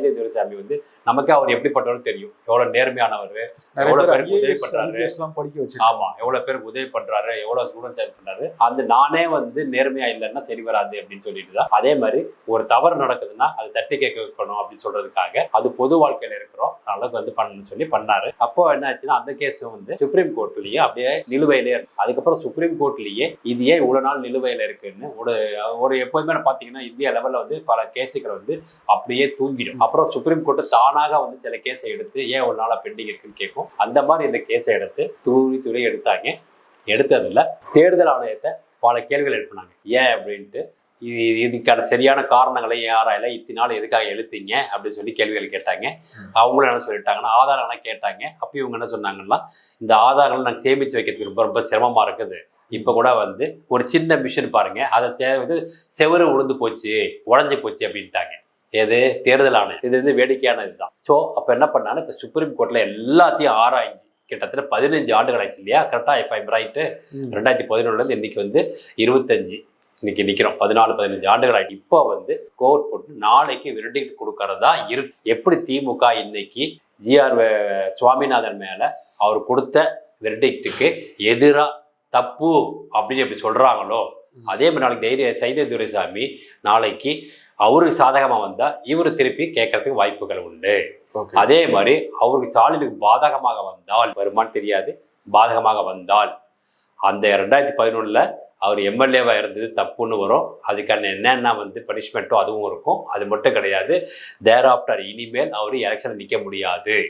சைதை துரைசாமி வந்து நமக்கே அவர் எப்படிப்பட்டவரும் தெரியும். எவ்வளவு நேர்மையானவர் எவ்வளவு பேர் பேருக்கு உதவி பண்றாரு. ஆமா எவ்வளவு பேருக்கு உதவி பண்றாரு எவ்வளவு ஸ்டூடெண்ட்ஸ் ஹெல்ப் பண்றாரு. அந்த நானே வந்து நேர்மையா இல்லைன்னா சரி வராது அப்படின்னு சொல்லிட்டு தான். அதே மாதிரி ஒரு தவறு நடக்குதுன்னா அது தட்டி கேட்க வைக்கணும் அப்படின்னு சொல்றதுக்காக அது பொது வாழ்க்கையில இருக்கிறோம். அளவுக்கு வந்து பண்ணணும்னு சொல்லி பண்ணாரு. அப்போ என்ன ஆச்சுன்னா அந்த கேஸும் வந்து சுப்ரீம் கோர்ட்லயே அப்படியே நிலுவையிலே இருக்கு. அதுக்கப்புறம் சுப்ரீம் கோர்ட்லயே இது ஏன் இவ்வளவு நாள் நிலுவையில இருக்குன்னு ஒரு ஒரு எப்போதுமே பாத்தீங்கன்னா இந்திய லெவல்ல வந்து பல கேஸுகள் வந்து அப்படியே தூங்கிடும். அப்புறம் சுப்ரீம் கோர்ட் தானாக வந்து சில கேஸை எடுத்து ஏன் ஒரு நாளா பெண்டிங் இருக்குன்னு கேட்கும்? அந்த மாதிரி இந்த கேஸை எடுத்து தூரி துறை எடுத்தாங்க. எடுத்ததில்ல. தேர்தல் ஆணையத்தை பல கேள்விகள் எழுப்பினாங்க. ஏன் அப்படின்ட்டு இது இதுக்கான சரியான காரணங்களை இத்தனை நாள் எதுக்காக எழுத்தீங்க? அப்படின்னு சொல்லி கேள்விகள் கேட்டாங்க. அவங்களும் என்ன சொல்லிட்டாங்கன்னா ஆதாரம்லாம் கேட்டாங்க. அப்போ இவங்க என்ன சொன்னாங்கன்னா இந்த ஆதாரங்கள் நாங்கள் சேமித்து வைக்கிறதுக்கு ரொம்ப ரொம்ப சிரமமாக இருக்குது. இப்போ கூட வந்து ஒரு சின்ன மிஷின் பாருங்க. அதை சே இது செவரு உளுந்து போச்சு உடஞ்சி போச்சு அப்படின்ட்டாங்க. எது? தேர்தல் ஆணையம். இது வந்து வேடிக்கையான இதுதான். ஸோ அப்போ என்ன பண்ணாலும் இப்போ சுப்ரீம் கோர்ட்டில் எல்லாத்தையும் ஆராய்ஞ்சு கிட்டத்தட்ட பதினஞ்சு ஆண்டுகள் ஆச்சு இல்லையா? கரெக்டாக இப்போ ரைட்டு. ரெண்டாயிரத்தி பதினொன்றுலேருந்து இன்னைக்கு வந்து இருபத்தஞ்சு இன்னைக்கு நிற்கிறோம் பதினாலு பதினஞ்சு ஆண்டுகள் ஆகிட்டு இப்போ வந்து கோர்ட் போட்டு நாளைக்கு வெர்டிக்ட் கொடுக்கறதா இரு எப்படி திமுக இன்னைக்கு ஜிஆர் சுவாமிநாதன் மேலே அவர் கொடுத்த வெர்டிக்ட்டுக்கு எதிராக தப்பு அப்படின்னு எப்படி சொல்கிறாங்களோ அதே மாதிரி நாளைக்கு தைரிய சைதை துரைசாமி நாளைக்கு அவருக்கு சாதகமாக வந்தால் இவர் திருப்பி கேட்கறதுக்கு வாய்ப்புகள் உண்டு. அதே மாதிரி அவருக்கு ஸ்டாலினுக்கு பாதகமாக வந்தால் வருமானு தெரியாது பாதகமாக வந்தால். அந்த ரெண்டாயிரத்தி பதினொன்றில் அவர் எம்எல்ஏவாக இருந்தது தப்புன்னு வரும். அதுக்கான என்னென்ன வந்து பனிஷ்மெண்ட்டோ அதுவும் இருக்கும். அது மட்டும் கிடையாது. தேர் ஆஃப்டர் இனிமேல் அவர் எலெக்ஷன் நிற்க முடியாது.